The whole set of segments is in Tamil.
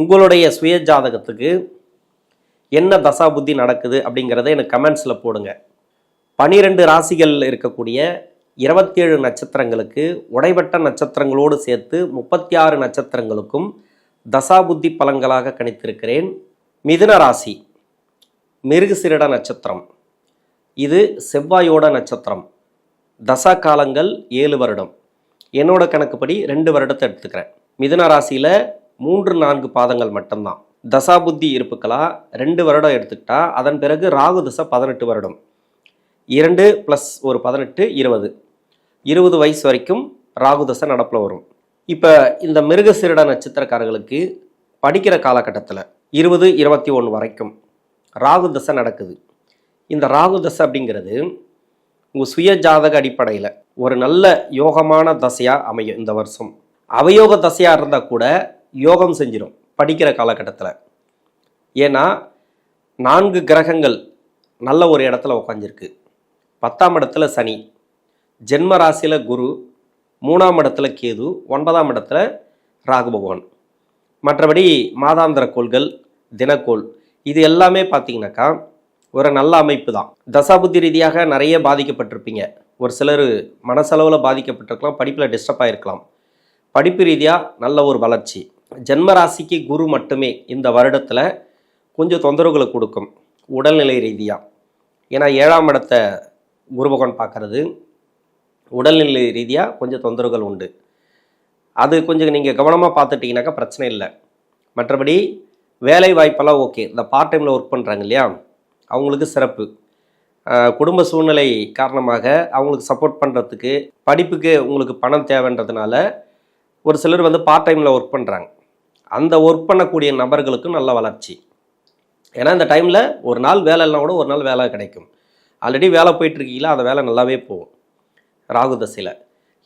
உங்களுடைய சுய ஜாதகத்துக்கு என்ன தசா புத்தி நடக்குது அப்படிங்கிறத எனக்கு கமெண்ட்ஸில் போடுங்க. பனிரெண்டு ராசிகள் இருக்கக்கூடிய இருபத்தேழு நட்சத்திரங்களுக்கு உடைபட்ட நட்சத்திரங்களோடு சேர்த்து முப்பத்தி ஆறு நட்சத்திரங்களுக்கும் தசாபுத்தி பலன்களாக கணித்திருக்கிறேன். மிதுன ராசி மிருகசிரிட நட்சத்திரம். இது செவ்வாயோட நட்சத்திரம். தசா காலங்கள் ஏழு வருடம். என்னோட கணக்குப்படி ரெண்டு வருடத்தை எடுத்துக்கிறேன். மிதுன ராசியில் மூன்று நான்கு பாதங்கள் மட்டும்தான். தசாபுத்தி இருப்புக்களா? ரெண்டு வருடம் எடுத்துக்கிட்டா அதன் பிறகு ராகு தசை பதினெட்டு வருடம். இரண்டு ப்ளஸ் ஒரு பதினெட்டு இருபது. இருபது வயசு வரைக்கும் ராகு தசை நடப்பில் வரும். இப்போ இந்த மிருகசிரிட நட்சத்திரக்காரர்களுக்கு படிக்கிற காலகட்டத்தில் இருபது இருபத்தி ஒன்று வரைக்கும் ராகு தசை நடக்குது. இந்த ராகு தசை அப்படிங்கிறது உங்கள் சுய ஜாதக அடிப்படையில் ஒரு நல்ல யோகமான தசையாக அமையும் இந்த வருஷம். அவயோக தசையாக இருந்தால் கூட யோகம் செஞ்சிடும் படிக்கிற காலகட்டத்தில். ஏன்னா நான்கு கிரகங்கள் நல்ல ஒரு இடத்துல உட்காந்துருக்கு பத்தாம் இடத்துல சனி ஜென்ம ராசியில் குரு மூணாம் இடத்துல கேது ஒன்பதாம் இடத்துல ராகு பகவான். மற்றபடி மாதாந்திர கோள்கள் தினக்கோள் இது எல்லாமே பார்த்தீங்கன்னாக்கா ஒரு நல்ல அமைப்பு தான் தசாபுத்தி ரீதியாக நிறைய பாதிக்கப்பட்டிருப்பீங்க. ஒரு சிலர் மனசளவில் பாதிக்கப்பட்டிருக்கலாம் படிப்பில் டிஸ்டர்ப் ஆகிருக்கலாம் படிப்பு ரீதியாக நல்ல ஒரு வளர்ச்சி. ஜென்மராசிக்கு குரு மட்டுமே இந்த வருடத்தில் கொஞ்சம் தொந்தரவுகளை கொடுக்கும். உடல்நிலை ரீதியாக ஏன்னா ஏழாம் இடத்த குரு பகவான் உடல்நிலை ரீதியாக கொஞ்சம் தொந்தரவுகள் உண்டு. அது கொஞ்சம் நீங்கள் கவனமாக பார்த்துட்டிங்கனாக்கா பிரச்சனை இல்லை. மற்றபடி வேலை வாய்ப்பெல்லாம் ஓகே. இந்த பார்ட் டைமில் ஒர்க் பண்ணுறாங்க இல்லையா? அவங்களுக்கு சிறப்பு. குடும்ப சூழ்நிலை காரணமாக அவங்களுக்கு சப்போர்ட் பண்ணுறதுக்கு படிப்புக்கு உங்களுக்கு பணம் தேவைன்றதுனால ஒரு சிலர் வந்து பார்ட் டைமில் ஒர்க் பண்ணுறாங்க அந்த ஒர்க் பண்ணக்கூடிய நபர்களுக்கும் நல்ல வளர்ச்சி. ஏன்னா இந்த டைமில் ஒரு நாள் வேலை இல்லைனா கூட ஒரு நாள் வேலை கிடைக்கும். ஆல்ரெடி வேலை போயிட்டுருக்கீங்களா? அந்த வேலை நல்லாவே போகும். ராகு தசையில்.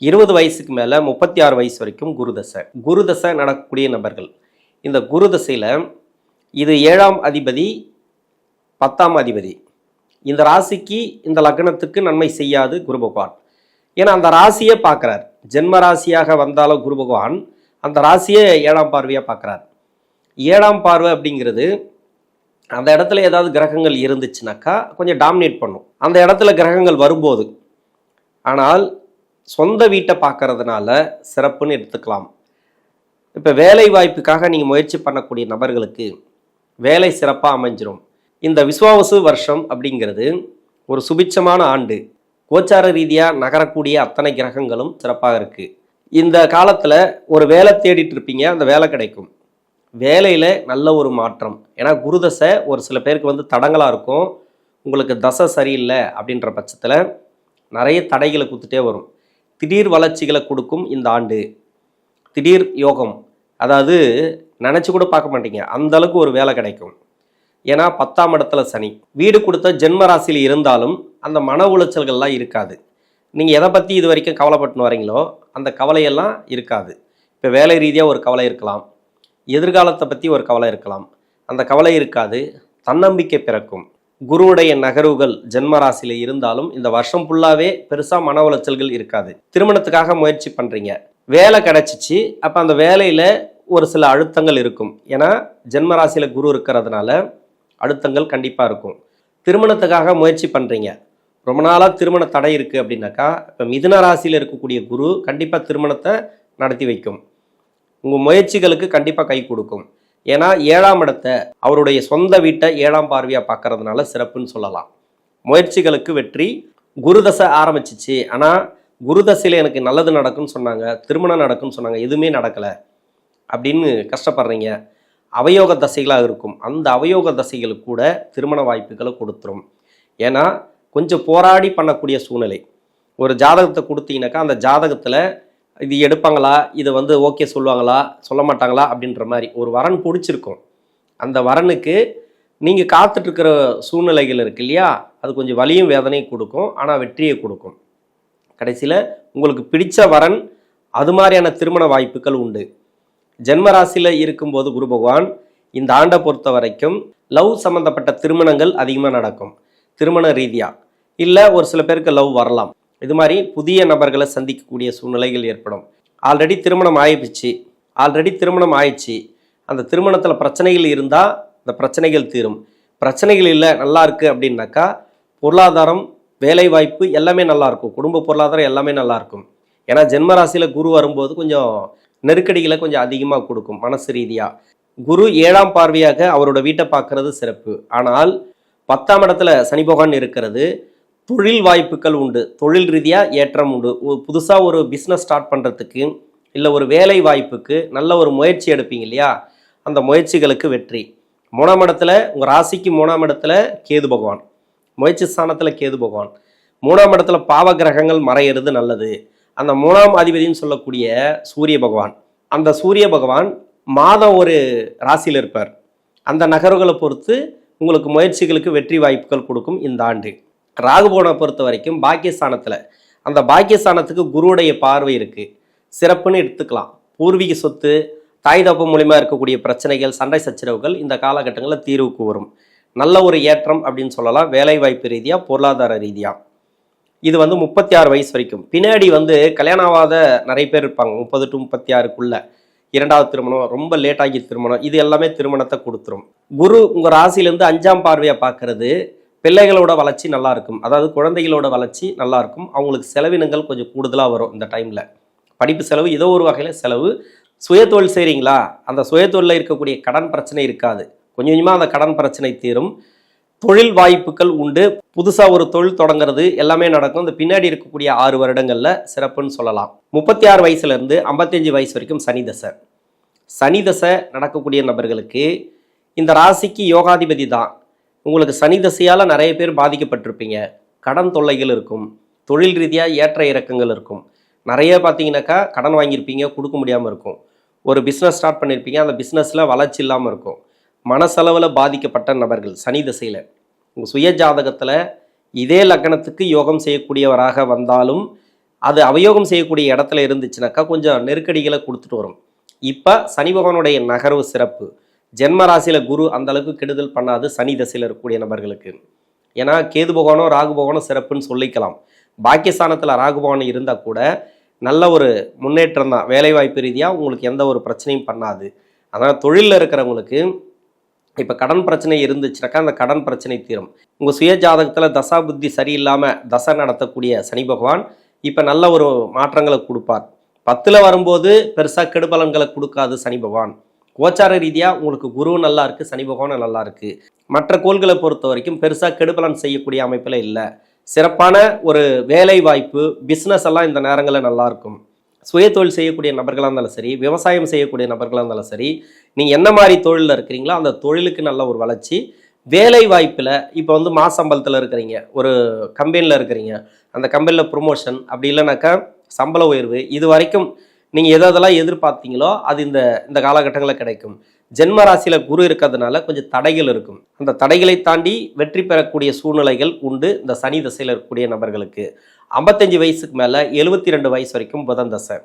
இருபது வயசுக்கு மேலே முப்பத்தி ஆறு வயசு வரைக்கும் குருதசை குருதசை நடக்கக்கூடிய நபர்கள். இந்த குருதசையில் இது ஏழாம் அதிபதி பத்தாம் அதிபதி. இந்த ராசிக்கு இந்த லக்னத்துக்கு நன்மை செய்யாது குரு பகவான். ஏன்னா அந்த ராசியே பார்க்குறார். ஜென்ம ராசியாக வந்தாலும் குரு பகவான் அந்த ராசியை ஏழாம் பார்வையாக பார்க்குறார். ஏழாம் பார்வை அப்படிங்கிறது அந்த இடத்துல ஏதாவது கிரகங்கள் இருந்துச்சுனாக்கா கொஞ்சம் டாமினேட் பண்ணும். அந்த இடத்துல கிரகங்கள் வரும்போது. ஆனால் சொந்த வீட்டை பார்க்கறதுனால சிறப்புன்னு எடுத்துக்கலாம். இப்போ வேலை வாய்ப்புக்காக நீங்கள் முயற்சி பண்ணக்கூடிய நபர்களுக்கு வேலை சிறப்பாக அமைஞ்சிரும். இந்த விஸ்வாவசு வருஷம் அப்படிங்கிறது ஒரு சுபிட்சமான ஆண்டு. கோச்சார ரீதியாக நகரக்கூடிய அத்தனை கிரகங்களும் சிறப்பாக இருக்குது இந்த காலத்தில் ஒரு வேலை தேடிட்டு இருப்பீங்க அந்த வேலை கிடைக்கும். வேலையில் நல்ல ஒரு மாற்றம். ஏன்னா குருதசை ஒரு சில பேருக்கு வந்து தடங்களாக இருக்கும். உங்களுக்கு தசை சரியில்லை அப்படின்ற பட்சத்தில் நிறைய தடைகளை கொடுத்துட்டே வரும். திடீர் வளர்ச்சிகளை கொடுக்கும் இந்த ஆண்டு. திடீர் யோகம். அதாவது நினச்சி கூட பார்க்க மாட்டீங்க. அந்தளவுக்கு ஒரு வேலை கிடைக்கும். ஏன்னா பத்தாம் இடத்துல சனி. வீடு கொடுத்த ஜென்ம ராசியில் இருந்தாலும் அந்த மன உளைச்சல்கள்லாம் இருக்காது. நீங்கள் எதை பற்றி இது வரைக்கும் கவலைப்பட்டுன்னு வரீங்களோ அந்த கவலையெல்லாம் இருக்காது. இப்போ வேலை ரீதியாக ஒரு கவலை இருக்கலாம். எதிர்காலத்தை பற்றி ஒரு கவலை இருக்கலாம். அந்த கவலை இருக்காது. தன்னம்பிக்கை பிறக்கும். குருவுடைய நகர்வுகள் ஜென்மராசியில் இருந்தாலும் இந்த வருஷம் ஃபுல்லாகவே பெருசாக மன உளைச்சல்கள் இருக்காது. திருமணத்துக்காக முயற்சி பண்ணுறீங்க வேலை கிடச்சிச்சு. அப்போ அந்த வேலையில் ஒரு சில அழுத்தங்கள் இருக்கும். ஏன்னா ஜென்மராசியில் குரு இருக்கிறதுனால அழுத்தங்கள் கண்டிப்பாக இருக்கும். திருமணத்துக்காக முயற்சி பண்ணுறீங்க ரொம்ப நாளாக திருமண தடை இருக்குது அப்படின்னாக்கா இப்போ மிதுன ராசியில் இருக்கக்கூடிய குரு கண்டிப்பாக திருமணத்தை நடத்தி வைக்கும். உங்கள் முயற்சிகளுக்கு கண்டிப்பாக கை கொடுக்கும். ஏன்னா ஏழாம் இடத்தை அவருடைய சொந்த வீட்டை ஏழாம் பார்வையாக பார்க்கறதுனால சிறப்புன்னு சொல்லலாம். முயற்சிகளுக்கு வெற்றி. குருதசை ஆரம்பிச்சிச்சு. ஆனால் குருதசையில் எனக்கு நல்லது நடக்கும்னு சொன்னாங்க திருமணம் நடக்கும்னு சொன்னாங்க எதுவுமே நடக்கலை அப்படின்னு கஷ்டப்படுறீங்க. அவயோக தசைகளாக இருக்கும். அந்த அவயோக தசைகளுக்கு கூட திருமண வாய்ப்புகளை கொடுத்துரும். ஏன்னா கொஞ்சம் போராடி பண்ணக்கூடிய சூழ்நிலை. ஒரு ஜாதகத்தை கொடுத்தீங்கன்னாக்கா அந்த ஜாதகத்தில் இது எடுப்பாங்களா? இதை வந்து ஓகே சொல்லுவாங்களா? சொல்ல மாட்டாங்களா? அப்படின்ற மாதிரி ஒரு வரன் பிடிச்சிருக்கும். அந்த வரனுக்கு நீங்கள் காத்துட்ருக்கிற சூழ்நிலைகள் இருக்கு இல்லையா? அது கொஞ்சம் வலியும் வேதனையும் கொடுக்கும். ஆனால் வெற்றியை கொடுக்கும். கடைசியில் உங்களுக்கு பிடித்த வரன் அது மாதிரியான திருமண வாய்ப்புகள் உண்டு. ஜென்மராசியில் இருக்கும்போது குரு பகவான் இந்த ஆண்டை பொறுத்த வரைக்கும் லவ் சம்மந்தப்பட்ட திருமணங்கள் அதிகமாக நடக்கும். திருமண ரீதியாக இல்லை ஒரு சில பேருக்கு லவ் வரலாம். இது மாதிரி புதிய நபர்களை சந்திக்கக்கூடிய சூழ்நிலைகள் ஏற்படும். ஆல்ரெடி திருமணம் ஆயிடுச்சு. ஆல்ரெடி திருமணம் ஆயிடுச்சு. அந்த திருமணத்தில் பிரச்சனைகள் இருந்தால் அந்த பிரச்சனைகள் தீரும். பிரச்சனைகள் இல்லை நல்லா இருக்குது அப்படின்னாக்கா பொருளாதாரம் வேலைவாய்ப்பு எல்லாமே நல்லாயிருக்கும் குடும்ப பொருளாதாரம் எல்லாமே நல்லாயிருக்கும் ஏன்னா ஜென்மராசியில் குரு வரும்போது கொஞ்சம் நெருக்கடிகளை கொஞ்சம் அதிகமாக கொடுக்கும் மனசு ரீதியாக குரு ஏழாம் பார்வையாக அவரோட வீட்டை பார்க்கறது சிறப்பு. ஆனால் பத்தாம் இடத்துல சனி பகவான் இருக்கிறது. தொழில் வாய்ப்புகள் உண்டு. தொழில் ரீதியாக ஏற்றம் உண்டு. புதுசாக ஒரு பிஸ்னஸ் ஸ்டார்ட் பண்ணுறதுக்கு இல்லை ஒரு வேலை வாய்ப்புக்கு நல்ல ஒரு முயற்சி எடுப்பீங்க இல்லையா? அந்த முயற்சிகளுக்கு வெற்றி. மூணாம் இடத்துல உங்கள் ராசிக்கு மூணாம் இடத்துல கேது பகவான். முயற்சி ஸ்தானத்தில் கேது பகவான். மூணாம் இடத்துல பாவ கிரகங்கள் மறையிறது நல்லது. அந்த மூணாம் அதிபதினு சொல்லக்கூடிய சூரிய பகவான். அந்த சூரிய பகவான் மாதம் ஒரு ராசியில் இருப்பார். அந்த நகர்வுகளை பொறுத்து உங்களுக்கு முயற்சிகளுக்கு வெற்றி வாய்ப்புகள் கொடுக்கும் இந்த ஆண்டு. ராகுபவனை பொறுத்த வரைக்கும் பாக்கியஸ்தானத்தில். அந்த பாக்கியஸ்தானத்துக்கு குருவுடைய பார்வை இருக்குது சிறப்புன்னு எடுத்துக்கலாம். பூர்வீக சொத்து தாய் தப்பு மூலிமா இருக்கக்கூடிய பிரச்சனைகள் சண்டை சச்சரவுகள் இந்த காலகட்டங்களில் தீர்வுக்கு வரும். நல்ல ஒரு ஏற்றம் அப்படின்னு சொல்லலாம். வேலைவாய்ப்பு ரீதியாக பொருளாதார ரீதியாக இது வந்து முப்பத்தி ஆறு வயசு வரைக்கும். பின்னாடி வந்து கல்யாணம் ஆகாத நிறைய பேர் இருப்பாங்க. முப்பது டு முப்பத்தி ஆறுக்குள்ள. இரண்டாவது திருமணம் ரொம்ப லேட் ஆகி திருமணம். இது எல்லாமே திருமணத்தை கொடுத்துரும். குரு உங்கள் ராசியிலேருந்து அஞ்சாம் பார்வையை பார்க்கறது. பிள்ளைகளோட வளர்ச்சி நல்லா இருக்கும் அதாவது குழந்தைகளோட வளர்ச்சி நல்லா இருக்கும் அவங்களுக்கு செலவினங்கள் கொஞ்சம் கூடுதலாக வரும் இந்த டைமில். படிப்பு செலவு ஏதோ ஒரு வகையில் செலவு. சுயதொழில் செய்கிறீங்களா அந்த சுயத்தொழிலில் இருக்கக்கூடிய கடன் பிரச்சனை இருக்காது. கொஞ்சம் கொஞ்சமாக அந்த கடன் பிரச்சனை தீரும். தொழில் வாய்ப்புகள் உண்டு. புதுசாக ஒரு தொழில் தொடங்குறது எல்லாமே நடக்கும். இந்த பின்னாடி இருக்கக்கூடிய ஆறு வருடங்களில் சிறப்புன்னு சொல்லலாம். முப்பத்தி ஆறு வயசுலேருந்து ஐம்பத்தஞ்சு வயசு வரைக்கும் சனி தசை. சனி தசை நடக்கக்கூடிய நபர்களுக்கு இந்த ராசிக்கு யோகாதிபதி தான். உங்களுக்கு சனி தசையால் நிறைய பேர் பாதிக்கப்பட்டிருப்பீங்க. கடன் தொல்லைகள் இருக்கும். தொழில் ரீதியாக ஏற்ற இறக்கங்கள் இருக்கும். நிறைய பார்த்தீங்கன்னாக்கா கடன் வாங்கியிருப்பீங்க கொடுக்க முடியாமல் இருக்கும். ஒரு பிஸ்னஸ் ஸ்டார்ட் பண்ணியிருப்பீங்க அந்த பிஸ்னஸில் வளர்ச்சி இல்லாமல் இருக்கும். மனசளவில் பாதிக்கப்பட்ட நபர்கள் சனி தசையில். உங்கள் சுய ஜாதகத்தில் இதே லக்னத்துக்கு யோகம் செய்யக்கூடியவராக வந்தாலும் அது அவயோகம் செய்யக்கூடிய இடத்துல இருந்துச்சுனாக்கா கொஞ்சம் நெருக்கடிகளை கொடுத்துட்டு வரும். இப்போ சனி பகவானுடைய நகர்வு சிறப்பு. ஜென்ம ராசியில் குரு அந்த அளவுக்கு கெடுதல் பண்ணாது சனி தசையில் இருக்கக்கூடிய நபர்களுக்கு. ஏன்னா கேது பகவானோ ராகு பகவானோ சிறப்புன்னு சொல்லிக்கலாம். பாக்கியஸ்தானத்தில் ராகு பகவான் இருந்தால் கூட நல்ல ஒரு முன்னேற்றம் தான். வேலைவாய்ப்பு ரீதியாக உங்களுக்கு எந்த ஒரு பிரச்சனையும் பண்ணாது. அதனால் தொழிலில் இருக்கிறவங்களுக்கு இப்போ கடன் பிரச்சனை இருந்துச்சுனாக்கா அந்த கடன் பிரச்சனை தீரும். உங்கள் சுய ஜாதகத்தில் தசா புத்தி சரியில்லாமல் தசை நடத்தக்கூடிய சனி பகவான் இப்போ நல்ல ஒரு மாற்றங்களை கொடுப்பார். பத்தில் வரும்போது பெருசாக கெடுபலன்களை கொடுக்காது சனி பகவான். கோச்சார ரீதியாக உங்களுக்கு குரு நல்லா இருக்குது சனி பகவானும் நல்லா இருக்குது மற்ற கோள்களை பொறுத்த வரைக்கும் பெருசாக கெடுபலன் செய்யக்கூடிய அமைப்பில் இல்லை. சிறப்பான ஒரு வேலை வாய்ப்பு பிஸ்னஸ் எல்லாம் இந்த நேரங்களில் நல்லாயிருக்கும் சுய தொழில் செய்யக்கூடிய நபர்களாக இருந்தாலும் சரி விவசாயம் செய்யக்கூடிய நபர்களாக இருந்தாலும் சரி நீங்கள் என்ன மாதிரி தொழிலில் இருக்கிறீங்களோ அந்த தொழிலுக்கு நல்ல ஒரு வளர்ச்சி. வேலை வாய்ப்பில் இப்போ வந்து மாசம்பளத்தில் இருக்கிறீங்க ஒரு கம்பெனியில் இருக்கிறீங்க. அந்த கம்பெனியில் ப்ரொமோஷன் அப்படி இல்லைனாக்கா சம்பள உயர்வு இது வரைக்கும் நீங்கள் எதை எதெல்லாம் எதிர்பார்த்தீங்களோ அது இந்த இந்த காலகட்டங்களில் கிடைக்கும். ஜென்ம ராசியில் குரு இருக்கிறதுனால கொஞ்சம் தடைகள் இருக்கும். அந்த தடைகளை தாண்டி வெற்றி பெறக்கூடிய சூழ்நிலைகள் உண்டு. இந்த சனி தசையில் இருக்கக்கூடிய நபர்களுக்கு. ஐம்பத்தஞ்சு வயசுக்கு மேலே எழுபத்தி ரெண்டு வயசு வரைக்கும் புதன் தசை.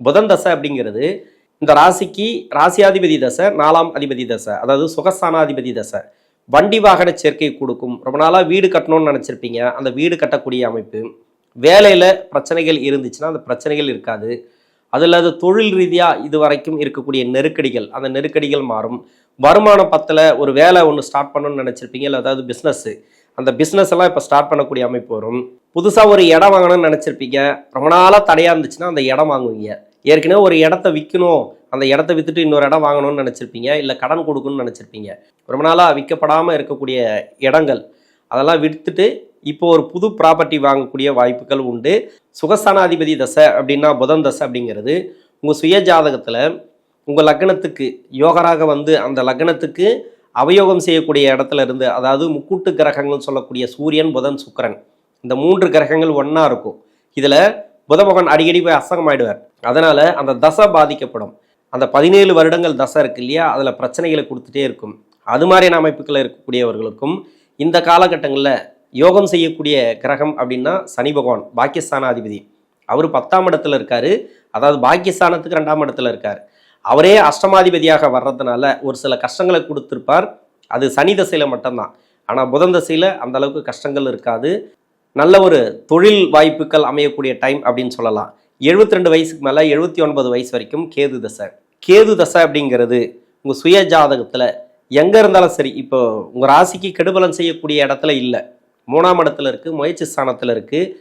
புதன் தசை அப்படிங்கிறது இந்த ராசிக்கு ராசியாதிபதி தசை நாலாம் அதிபதி தசை அதாவது சுகஸ்தானாதிபதி தசை. வண்டி வாகன சேர்க்கை கொடுக்கும். ரொம்ப நாளாக வீடு கட்டணும்னு நினச்சிருப்பீங்க. அந்த வீடு கட்டக்கூடிய அமைப்பு. வேலையில் பிரச்சனைகள் இருந்துச்சுன்னா அந்த பிரச்சனைகள் இருக்காது. அது இல்லாத தொழில் ரீதியாக இது வரைக்கும் இருக்கக்கூடிய நெருக்கடிகள் அந்த நெருக்கடிகள் மாறும். வருமானம் பத்தில் ஒரு வேலை ஒன்று ஸ்டார்ட் பண்ணணும்னு நினச்சிருப்பீங்க இல்லை அதாவது பிஸ்னஸ்ஸு அந்த பிஸ்னஸ் எல்லாம் இப்போ ஸ்டார்ட் பண்ணக்கூடிய அமைப்பு வரும். புதுசாக ஒரு இடம் வாங்கணும்னு நினச்சிருப்பீங்க. ரொம்ப நாளாக தடையாக இருந்துச்சுன்னா அந்த இடம் வாங்குவீங்க. ஏற்கனவே ஒரு இடத்த விற்கணும் அந்த இடத்த வித்துட்டு இன்னொரு இடம் வாங்கணும்னு நினச்சிருப்பீங்க இல்லை கடன் கொடுக்கணும்னு நினச்சிருப்பீங்க. ரொம்ப நாளாக விற்கப்படாமல் இருக்கக்கூடிய இடங்கள். அதெல்லாம் விற்றுட்டு இப்போ ஒரு புது ப்ராப்பர்ட்டி வாங்கக்கூடிய வாய்ப்புகள் உண்டு. சுகஸ்தானாதிபதி தசை அப்படின்னா புதன் தசை அப்படிங்கிறது. உங்கள் சுய ஜாதகத்தில் உங்கள் லக்னத்துக்கு யோகராக வந்து அந்த லக்னத்துக்கு அவயோகம் செய்யக்கூடிய இடத்துல இருந்து அதாவது முக்கூட்டு கிரகங்கள்னு சொல்லக்கூடிய சூரியன் புதன் சுக்கிரன் இந்த மூன்று கிரகங்கள் ஒன்றா இருக்கும். இதில் புத பகவான் அடிக்கடி போய் அசகமாயிடுவார் அதனால் அந்த தசை பாதிக்கப்படும். அந்த பதினேழு வருடங்கள் தசை இருக்கு இல்லையா? அதில் பிரச்சனைகளை கொடுத்துட்டே இருக்கும். அது மாதிரியான அமைப்புகளில் இருக்கக்கூடியவர்களுக்கும் இந்த காலகட்டங்களில் யோகம் செய்யக்கூடிய கிரகம் அப்படின்னா சனி பகவான் பாக்கியஸ்தானாதிபதி. அவர் பத்தாம் இடத்துல இருக்காரு. அதாவது பாக்கியஸ்தானத்துக்கு ரெண்டாம் இடத்துல இருக்கார். அவரே அஷ்டமாதிபதியாக வர்றதுனால ஒரு சில கஷ்டங்களை கொடுத்துருப்பார். அது சனி தசையில் மட்டும்தான். ஆனால் புதன் தசையில் அந்த அளவுக்கு கஷ்டங்கள் இருக்காது. நல்ல ஒரு தொழில் வாய்ப்புகள் அமையக்கூடிய டைம் அப்படின்னு சொல்லலாம். 72 ரெண்டு வயசுக்கு மேலே எழுபத்தி ஒன்பது வயசு வரைக்கும் கேது தசை. கேது தசை அப்படிங்கிறது உங்கள் சுய ஜாதகத்தில் எங்கே இருந்தாலும் சரி இப்போ உங்கள் ராசிக்கு கெடுபலன் செய்யக்கூடிய இடத்துல இல்லை. மூணாம் இடத்துல இருக்குது முயற்சி ஸ்தானத்தில் இருக்குது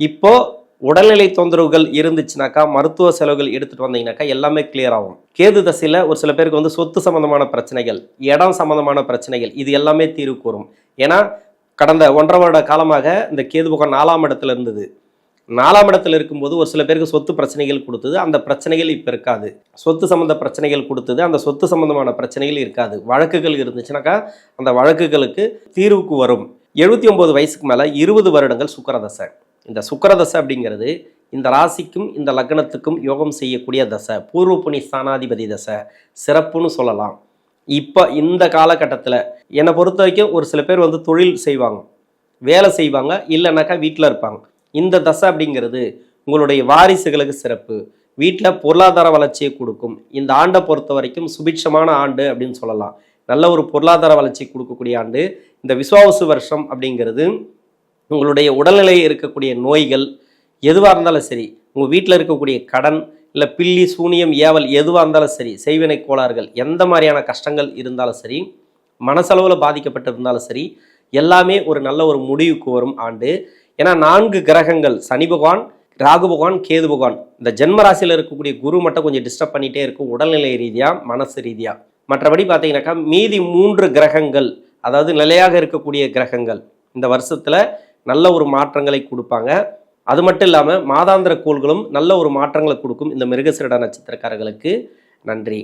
இப்போது உடல்நிலை தொந்தரவுகள் இருந்துச்சுனாக்கா மருத்துவ செலவுகள் எடுத்துகிட்டு வந்தீங்கனாக்கா எல்லாமே கிளியர் ஆகும். கேது தசையில் ஒரு சில பேருக்கு வந்து சொத்து சம்மந்தமான பிரச்சனைகள் இடம் சம்மந்தமான பிரச்சனைகள் இது எல்லாமே தீர்வுக்கு வரும் ஏன்னா கடந்த ஒன்றரை வருட காலமாக இந்த கேது பக்கம் நாலாம் இடத்துல இருந்தது. நாலாம் இடத்துல இருக்கும்போது ஒரு சில பேருக்கு சொத்து பிரச்சனைகள் கொடுத்தது அந்த பிரச்சனைகள் இப்போ இருக்காது. சொத்து சம்மந்த பிரச்சனைகள் கொடுத்தது அந்த சொத்து சம்மந்தமான பிரச்சனைகள் இருக்காது. வழக்குகள் இருந்துச்சுனாக்கா அந்த வழக்குகளுக்கு தீர்வுக்கு வரும். எழுபத்தி ஒம்பது வயசுக்கு மேலே இருபது வருடங்கள் சுக்கரதசை. இந்த சுக்கரதசை அப்படிங்கிறது இந்த ராசிக்கும் இந்த லக்னத்துக்கும் யோகம் செய்யக்கூடிய தசை. பூர்வ புனி ஸ்தானாதிபதி தசை. சிறப்புன்னு சொல்லலாம். இப்போ இந்த காலகட்டத்தில் என்னை பொறுத்த வரைக்கும் ஒரு சில பேர் வந்து தொழில் செய்வாங்க. வேலை செய்வாங்க இல்லைனாக்கா வீட்டில் இருப்பாங்க. இந்த தசை அப்படிங்கிறது உங்களுடைய வாரிசுகளுக்கு சிறப்பு. வீட்டில் பொருளாதார வளர்ச்சியை கொடுக்கும். இந்த ஆண்டை பொறுத்த வரைக்கும் சுபிட்சமான ஆண்டு அப்படின்னு சொல்லலாம். நல்ல ஒரு பொருளாதார வளர்ச்சி கொடுக்கக்கூடிய ஆண்டு. இந்த விஸ்வாவசு வருஷம் அப்படிங்கிறது உங்களுடைய உடல்நிலையில் இருக்கக்கூடிய நோய்கள் எதுவாக இருந்தாலும் சரி உங்கள் வீட்டில் இருக்கக்கூடிய கடன் இல்லை பில்லி சூனியம் ஏவல் எதுவாக இருந்தாலும் சரி செய்வினை கோளாறுகள் எந்த மாதிரியான கஷ்டங்கள் இருந்தாலும் சரி மனசளவில் பாதிக்கப்பட்டு இருந்தாலும் சரி எல்லாமே ஒரு நல்ல ஒரு முடிவுக்கு வரும் ஆண்டு. ஏன்னா நான்கு கிரகங்கள் சனி பகவான் ராகு பகவான் கேது பகவான். இந்த ஜென்ம ராசியில் இருக்கக்கூடிய குரு மட்டும் கொஞ்சம் டிஸ்டர்ப் பண்ணிகிட்டே இருக்கும் உடல்நிலை ரீதியாக மனசு ரீதியாக மற்றபடி பார்த்தீங்கன்னாக்கா மீதி மூன்று கிரகங்கள் அதாவது நிலையாக இருக்கக்கூடிய கிரகங்கள் இந்த வருஷத்தில் நல்ல ஒரு மாற்றங்களை கொடுப்பாங்க. அது மட்டும் இல்லாமல் மாதாந்திர கோள்களும் நல்ல ஒரு மாற்றங்களை கொடுக்கும் இந்த மிருகசிரட நட்சத்திரக்காரர்களுக்கு. நன்றி.